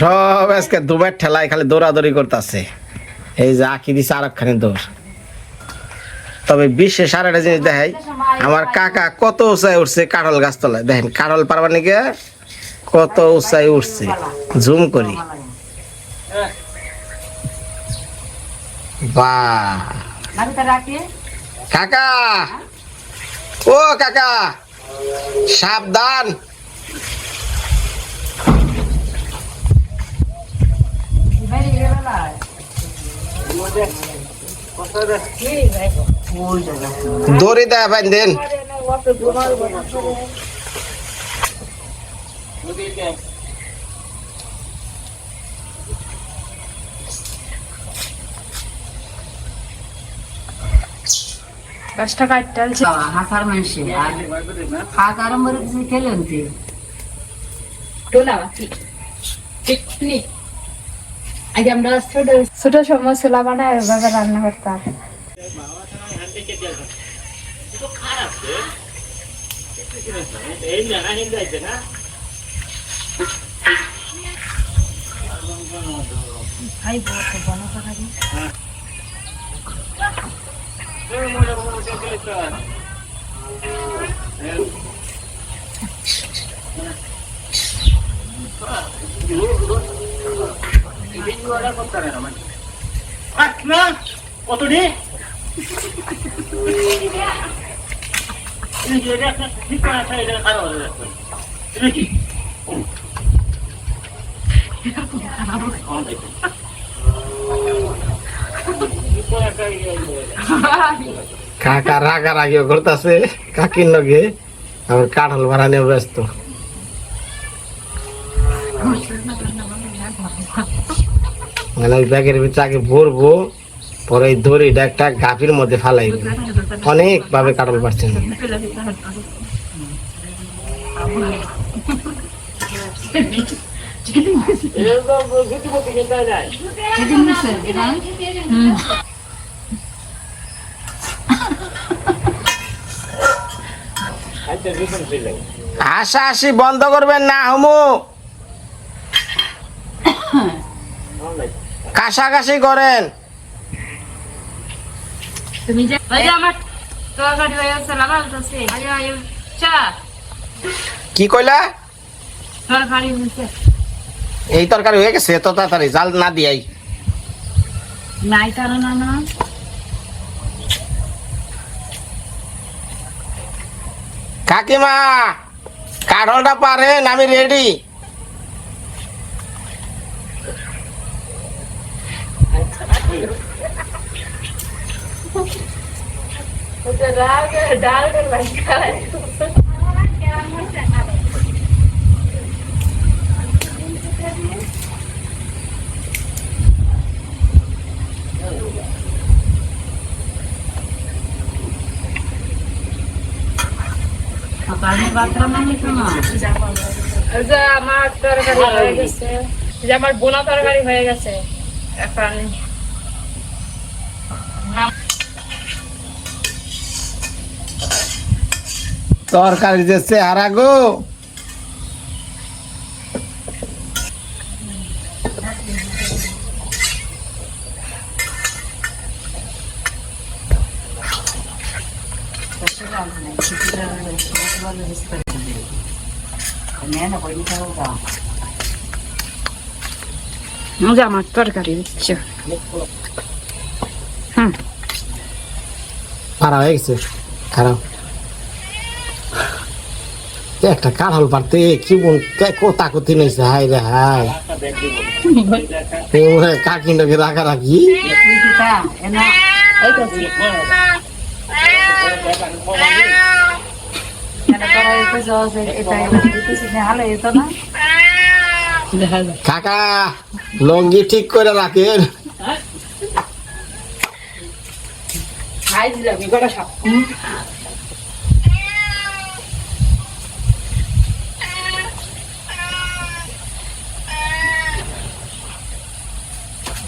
সব আজকে দুবার ঠেলায় খালি দৌড়াদৌড়ি করতেছে। এই যে আঁকি দিছে আর একখানি দৌড়। তবে বিশেষ আর একটা জিনিস দেখাই, আমার কাকা কত উঁচায় উঠছে কাঁঠাল গাছতলায়। দেখেন, কাঁঠাল পারবা নাকি কত উঁচায় উঠছে। জুম করি। বাহ কাকা! ও কাকা! সাবধান! দড়ি দেয় ভাই দেন গাছটা কাটতে আলছে হাসার মানুষে আর খাওয়া আরম্ভ করে কিছু খেলেন তুই টোলা পিকনিক আগে আমরা ছোট ছোট সময় ছোলা বানায় ওভাবে রান্না করতাম। কতটি ঠিক করে আছে এটা খারাপ হয়ে যাচ্ছে এটা কি কাকা রাগারাগি করতেছে, কাকির লগে আমার কাঁঠাল ভাড়া নিয়ে ব্যস্ত। মানে ওই ব্যাগের ভিতরে আগে ভরবো, পরে এই দড়িটা একটা গাভীর মধ্যে ফালাইব অনেক ভাবে কাঁঠাল পাচ্ছেন আশা আসি বন্ধ করবেন না, হমু। কাশাকাশি করেন। তুমি যে আমার তো কি কইলা? এই তরকারি হয়ে গেছে এত তাড়াতাড়ি জাল না দিয়াই। নাই না কাকিমা কাঠলটা পারেন আমি রেডি ডাল ডাল খাই সকালে বাতরা মানে শোনো এই যে আমার তরকারি হয়ে আমার বোনা তরকারি হয়ে গেছে। এখন তরকারি যে চেহারা গো এই যে আমার তরকারি হচ্ছে হুম পারা হয়ে গেছে খারাপ একটা কাঁঠাল পারতে কি বোন কোথা কোথি নিয়েছে? হাই রে হাই কাকি নাকি রাখা রাখি কাকা, লঙ্গি ঠিক করে রাখেন। খাই দিলাম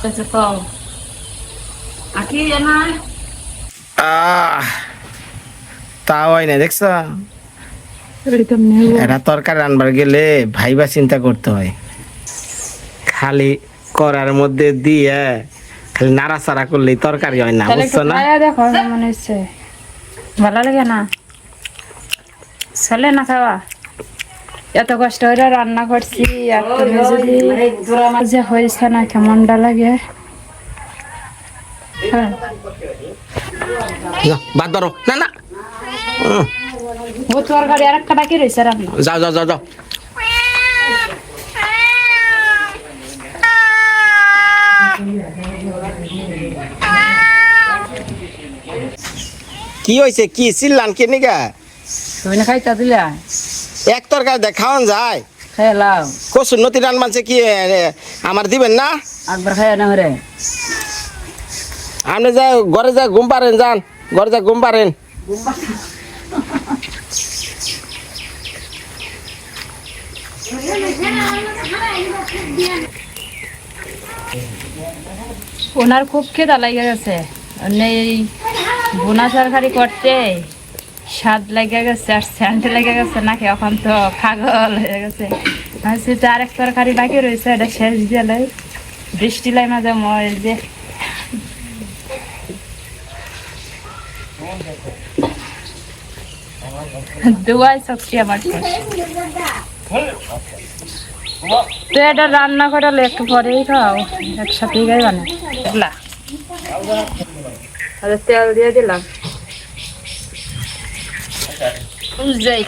এগুলো সব আচ্ছা তো আকি এনা আহ তাও হয় না দেখছ? এটা তরকারি রান্নার গেলে ভাইবা চিন্তা করতে হয়। খালি করার মধ্যে দিয়ে খালি নাড়াচাড়া করলেই তরকারি হয় না বুঝছ না? ভালো লাগে না? চলে না খাওয়া? এত কষ্ট করে রান্না করছি আর তুমি যদি যে হয়েছে না কেমনটা লাগে। হ্যাঁ। বাদ ধরো। না না। উম, ও তরকারি আর একটা বাকি রয়েছে রান্না। যাও যাও যাও যাও। কি হয়েছে? কি চিল্লান কে নিগা? তুমি না খাইতা দিলে? এক তরকারি দেখাওয়ান যায়। খাইলাম কসুর নতি রান মানছে কি আমার দিবেন না? একবার খাইয়া না হরে আপনি যা ঘরে যা ঘুম পারেন যান। ঘরে যা ঘুম পারেন ওনার খুব খেদা লাগে গেছে। এই বোনা তরকারি করতে স্বাদ লেগে গেছে আর স্যান্ট লেগে গেছে নাকি এখন তো পাগল হয়ে গেছে। ভাবছি তো আরেক তরকারি বাকি রয়েছে এটা শেষ দিলে বৃষ্টি লাই মাঝে মই যে। দুয়াই শক্তি আমার। তো এটা রান্না করালে একটু পরেই খাও একসাথেই গাই বানা আর তেল দিয়ে দিলাম।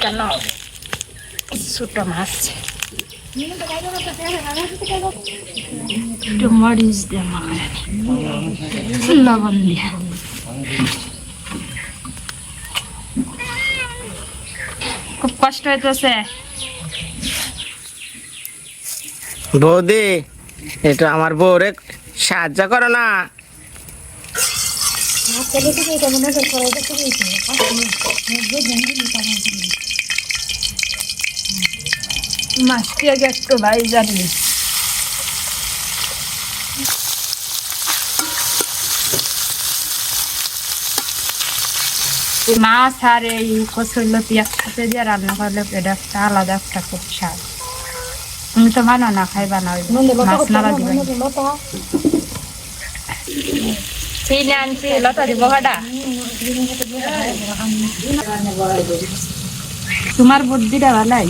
কেন? ছোট মাছ। একটু মরিচ লবণ দিয়ে। খুব কষ্ট হইতেছে। বৌদি, এটা আমার বউরে সাহায্য করো না। মাছটি আগে একটু ভাই জানি মাছ আর এই কচুর লতি একসাথে দিয়ে রান্না করলে এটা একটা আলাদা একটা খুব স্বাদ তুমি তো বানো না খাই বানাও মাছ না চিনি আনছি লতা দিব কাটা তোমার বুদ্ধিটা ভালাই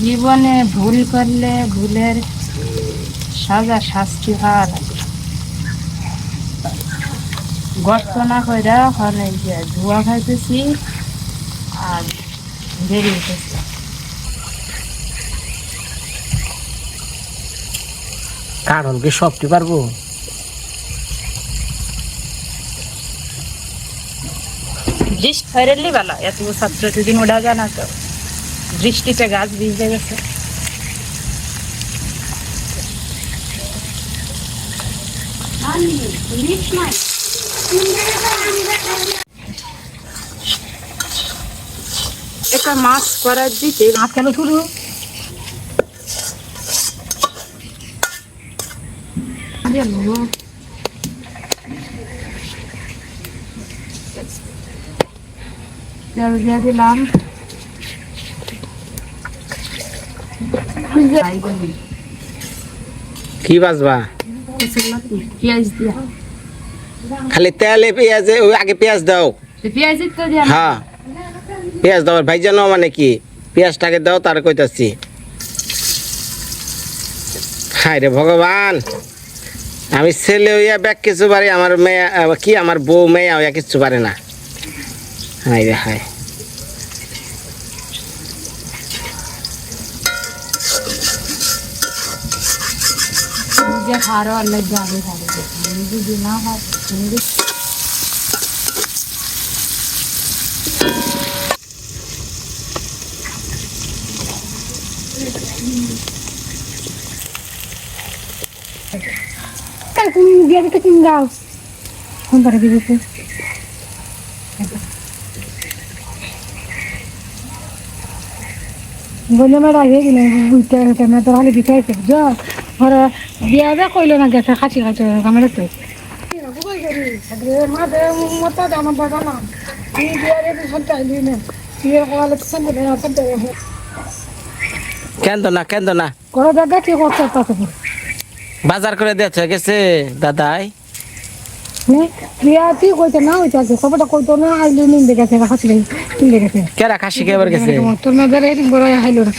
জীবনে ভুল করলে ভুলের সাজা শাস্তি লাগে গর্ত না করে এখন যে ধোয়া খাইতেছি আর দেরি হইতেছে কারণ কি সবটি পারব। বৃষ্টি ফেরেলি ভালো এত ছাত্র দুদিন ওঠা যায় না তো। বৃষ্টিতে গাছ ভিজে গেছে। একটা মাছ করার দিতে মাছ কেন শুরু দিয়ে দিলাম কি বাজবা? পেঁয়াজ খালি তেলে পেঁয়াজে আগে পেঁয়াজ দাও। হ্যাঁ। পেঁয়াজ দাও ভাই জানো মানে কি? পেঁয়াজটাকে দাও, তার কইতাছি। হায় রে ভগবান। আমি ছেলে হইয়া ব্যাগ কিছু পারি, আমার মেয়ে কি আমার বউ মেয়ে হইয়া কিছু পারে না। হাই রে হায়। নিজে খারো আল্লাহ যাবে খাবে যদি না হয় দিয়ে দিতে কিন যাও ফোন করে দিতে বলে মেয়েরা হয়ে গেলে বুঝতে না তো খালি দিতে যা। ঘরে বিয়া যা কইলো না গেছে খাচি খাচি কামড়ে তো কেন না কেন না। করে দেখা কি করতে তাতে বাজার করে দিয়েছে গেছে? দাদাই? কইতে না খবরটা কইতো না দেখেছে দেখেছে কেরা খাসি কেবার গেছে? তোর বড় হাইলো না।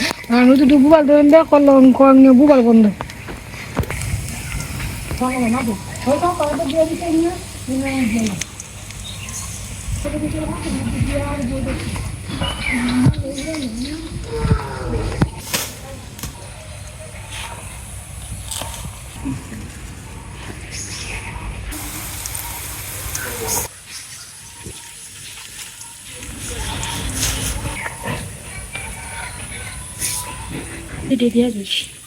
তো বুবাল কম নিয়ে বুবাল বন্ধ। Деревянный.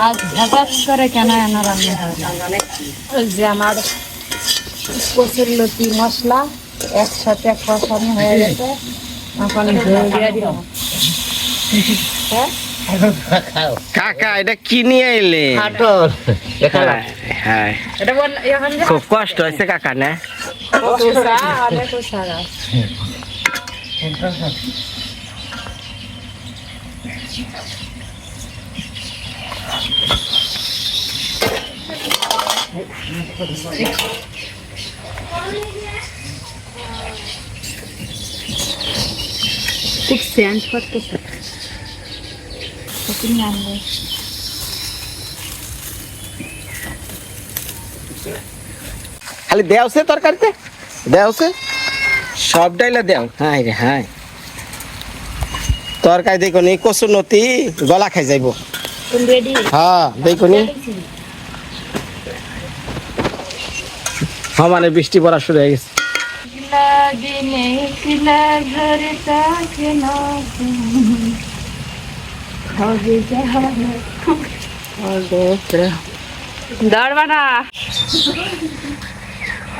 আজ হঠাৎ করে কেন এনা রান্না হয় ওই যে আমার কচুর লতি মশলা একসাথে কষানো হয়ে গেছে। এখন দিয়ে দিলাম কাকা এটা কি নিয়ে এলে? হ্যাঁ, হ্যাঁ। এখন যে খুব কষ্ট হয়েছে কাকা না কচুরা অনেক কচুরা খুব সেন্ট করতেছে খালি দেওছে তরকারিতে? দেওছে সব ডাইলে দেও। হ্যাঁ রে হ্যাঁ। তরকারি দেখো নি কচুর নতি গলা খাই যাইব। রেডি হ্যাঁ দেখো নি। সমানে বৃষ্টি পড়া শুরু হয়ে গেছে। তাকে না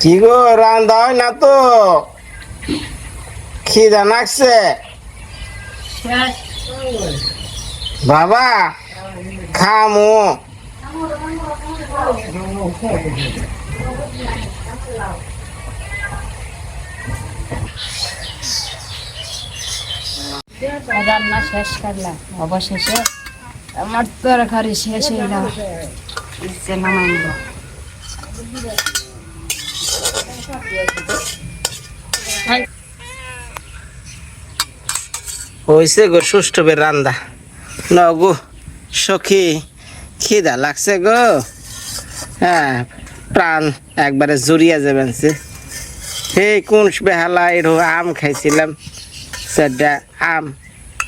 কি গো রান্দা হয় না তো? খিদা নাকছে বাবা খামু। রান্না শেষ করলাম অবশেষে আমার তরকারি শেষ হয়ে গেল নামাইল হয়েছে গো সুষ্ঠবের রান্দা। ন গো, সখী, খিদা লাগছে গো। হ্যাঁ প্রাণ একবারে জুড়িয়া যাবেন সে হে কোন বেহালা, এরো আম খাইছিলাম। সেটা আম,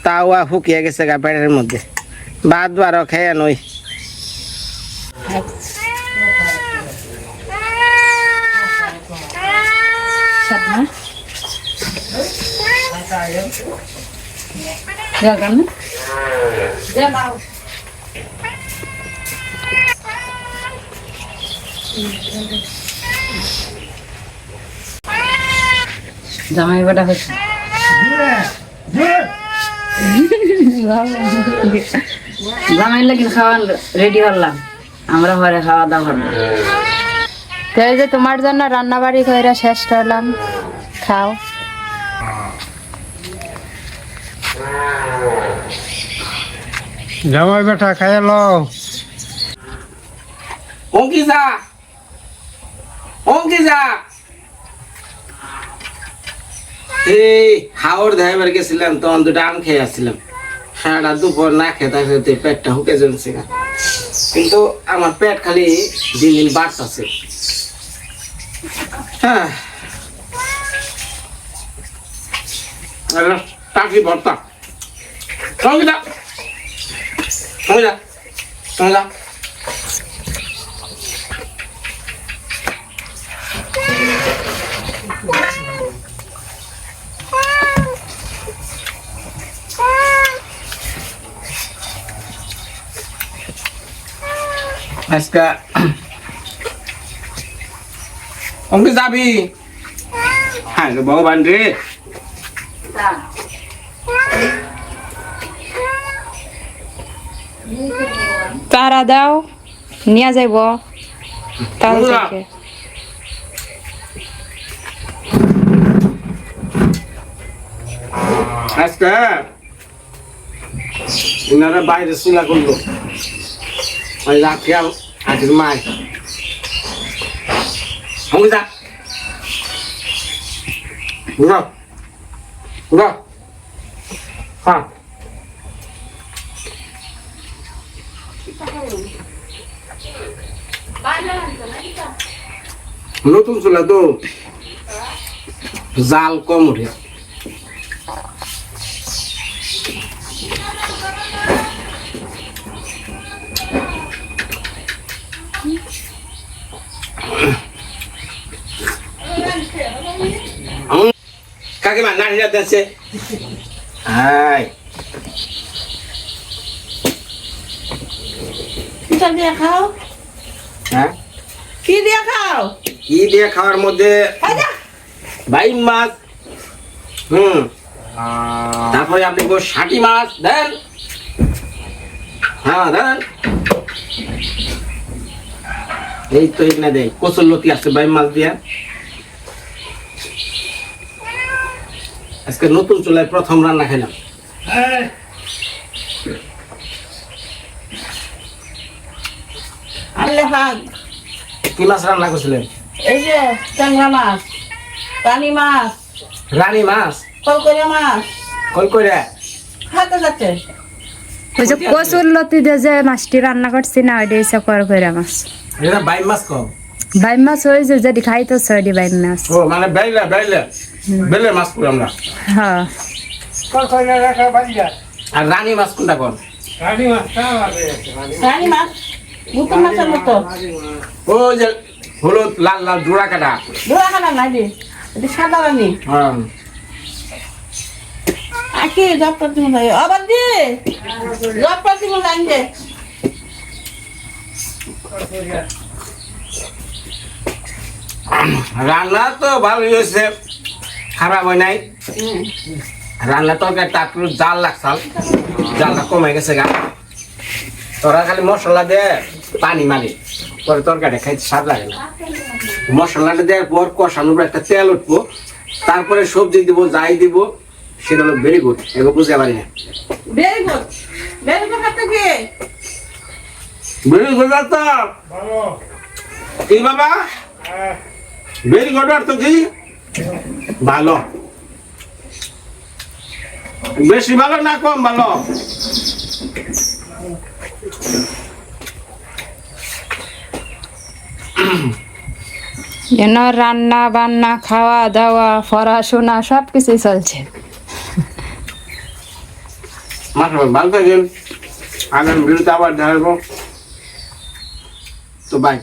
তাও আর শুকিয়ে গেছে গা পেটের মধ্যে। ভাত বারো খেয়ে নই। দরকার না জামাই বাটা হচ্ছে জামাই লাগিন খাওয়া রেডি করলাম আমরা ঘরে খাওয়া দাওয়া করব। তো এই যে তোমার জন্য রান্না বাড়ি করে শেষ করলাম। খাও। জামাই বেটা খাই লো অঙ্কিতা অঙ্কিতা এই হাওড় ধাইবার গেছিলাম তখন দুটো আম খেয়ে আসছিলাম। সারাটা দুপুর না খেতে খেতে পেটটা হুকে জমছে কিন্তু আমার পেট খালি দিন দিন বাড়তেছে। 딱히 벌다. 정이다. 정이다. 정이다. 아스카 অঙ্কে যাবি? হ্যাঁ ভগবান রে। তারা দাও নিয়ে যাইব। বন্ধুরা। থেকে আজকে ইনারা বাইরে চুলা করল। ওই রাখিয়া আজকের মায় অঙ্কে যা বুঝো বুঝো হ্যাঁ নতুন চুলা তো। জাল কম উঠে। কাকিমা নারীরা দেশে হাই পিঠা দিয়ে খাও হ্যাঁ কি দিয়ে খাও কি দিয়ে খাওয়ার মধ্যে বাইম মাছ হুম তারপরে আপনি গো ষাটি মাছ দেন হ্যাঁ দেন এই তো এখানে দেয় কচুর লতি আছে বাইম মাছ দিয়া আজকে নতুন চুলায় প্রথম রান্না ভাগ কি মাছ রান্না করছিলেন? এই যে ট্যাংরা মাছ পানি মাছ রানী মাছ? কলকরিয়া মাছ। কই করে খাতে যাচ্ছে। ওই যে কচুর লতি দিয়ে যে মাছটি রান্না করছি না ওইটা হচ্ছে কর করে মাছ। এটা বাইম মাছ কম? বাইম মাছ ওই যে যেটি খাইতো ওইটি বাইম মাছ। ও মানে বেলে মাছ করি আমরা? হ্যাঁ। আর রানী মাছ কোনটা কোন? রানী মাছ রানী মাছ? নতুন মাছের মতো? ওই যে হলুদ লাল লাল জোড়া কাটা। দোয়া খানা নাই দি এটি সাদা রানী। হ্যাঁ। আকি জব প্রতি মনে আবার দি জব মনে রান্না তো ভালোই হয়েছে। খারাপ হয় নাই। রান্না তরকারিটা একটু জাল লাগছাল জালটা কমে গেছে গা। তোরা খালি মশলা দে পানি মারি পরে তরকারিটা খাইতে স্বাদ লাগে না। মশলাটা দেওয়ার পর কষানোর পর একটা তেল উঠবো। তারপরে সবজি দিব যাই দিব সেটা হলো ভেরি গুড এগুলো বুঝতে পারি না। ভেরি গুড ভেরি গুড হাতে কি? ভেরি গুড তো ভালো। কি বাবা? হ্যাঁ। ভেরি গুড অর্থ কি? ভালো। বেশি ভালো না কম ভালো? যেন রান্না বান্না খাওয়া দাওয়া পড়াশোনা সব কিছুই চলছে ভালো থাকেন। আগামী ভিডিওতে আবার দেখাবো তো বাই